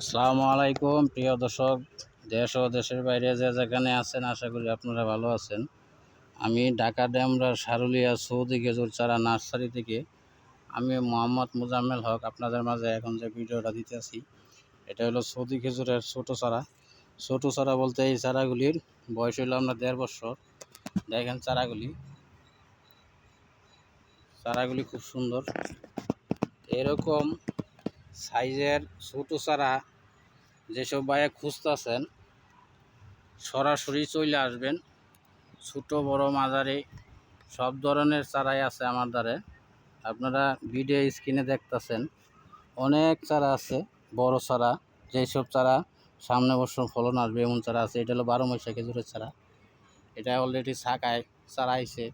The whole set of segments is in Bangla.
আসসালামু আলাইকুম, প্রিয় দর্শক, দেশ ও দেশের বাইরে যে যেখানে আছেন, আশা করি আপনারা ভালো আছেন। আমি ঢাকা ড্যামরার সারুলিয়া সৌদি খেজুর চারা নার্সারি থেকে আমি মোহাম্মদ মুজাম্মেল হক আপনাদের মাঝে এখন যে ভিডিওটা দিতেছি এটা হলো সৌদি খেজুরের ছোটো চারা। ছোটো চারা বলতে এই চারাগুলির বয়স হলো আমরা দেড় বছর। দেখেন চারাগুলি। চারাগুলি খুব সুন্দর। এরকম সাইজের ছোটো চারা যেসব ভাইয়া খুঁজতেছেন, সরাসরি চলে আসবেন। ছোটো, বড়, মাঝারি, সব ধরনের চারাই আছে আমার দ্বারে। আপনারা ভিডিও স্ক্রিনে দেখতেছেন, অনেক চারা আছে, বড় চারা। যেসব চারা সামনে বছর ফলন আসবে, এমন চারা আছে। এটা হলো বারো মাসা খেজুরের চারা। এটা অলরেডি শাখায় চারা আইছে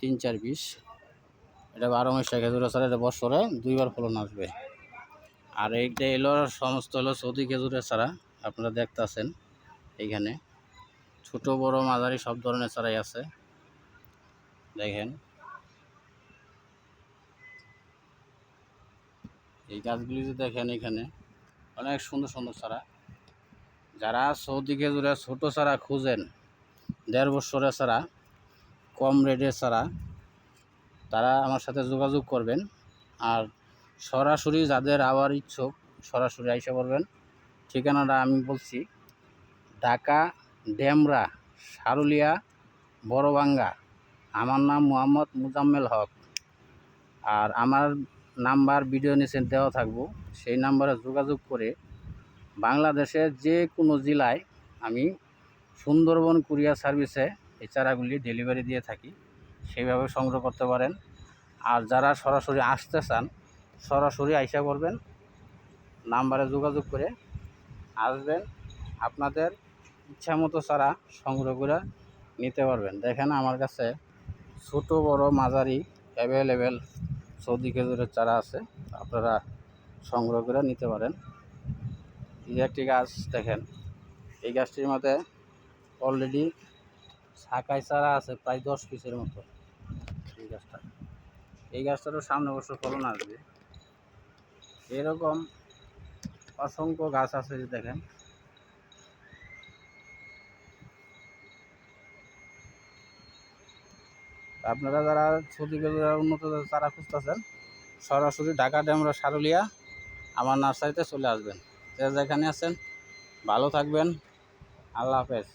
তিন, চার, বিশ। এটা বারো মাসা খেজুরের চারা, এটা বছরে দুইবার ফলন আসবে। আর এইটা এলো সমস্ত হলো সৌদি খেজুরের চারা, আপনারা দেখতেছেন এইখানে। ছোট, বড়, মাঝারি সব ধরনের চারাই আছে। দেখেন। এই গাছগুলি যে দেখেন এখানে, অনেক সুন্দর সুন্দর চারা। যারা সৌদি খেজুরের ছোটো চারা খুঁজেন, দেড় বছরের চারা, কম রেটের চারা, তারা আমার সাথে যোগাযোগ করবেন। আর সরাসরি যাদের আওয়ার ইচ্ছুক, সরাসরি আইসা করবেন ঠিকানাটা আমি বলছি, ঢাকা ডেমরা, সারুলিয়া, বড়বাঙ্গা। আমার নাম মোহাম্মদ মুজাম্মেল হক। আর আমার নাম্বার ভিডিও নিচে দেওয়া থাকব। সেই নাম্বারে যোগাযোগ করে বাংলাদেশের যে কোনো জেলায় আমি সুন্দরবন কুরিয়ার সার্ভিসে এই চারাগুলি ডেলিভারি দিয়ে থাকি। সেইভাবে সংগ্রহ করতে পারেন। আর যারা সরাসরি আসতে চান সরাসরি আইসা করবেন নাম্বারে যোগাযোগ করে আসবেন। আপনাদের ইচ্ছা মতো চারা সংগ্রহ করে নিতে পারবেন। দেখেন আমার কাছে ছোট, বড়, মাঝারি অ্যাভেলেবেল সৌদি খেজুরের চারা আছে। আপনারা সংগ্রহ করে নিতে পারেন। এই একটি গাছ দেখেন, এই গাছটির মধ্যে অলরেডি শাখায় চারা আছে, প্রায় দশ পিসের মতো। এই গাছটা, এই গাছটারও সামনে বছর ফলন আসবে। এরকম অসংখ্য গাছ আছে যে দেখেন। আপনারা যারা ছুটি উন্নত চারা খুঁজতেছেন, সরাসরি ঢাকা ড্যামরা সারুলিয়া আমার নার্সারিতে চলে আসবেন। যে যেখানে আছেন, ভালো থাকবেন। আল্লাহ হাফেজ।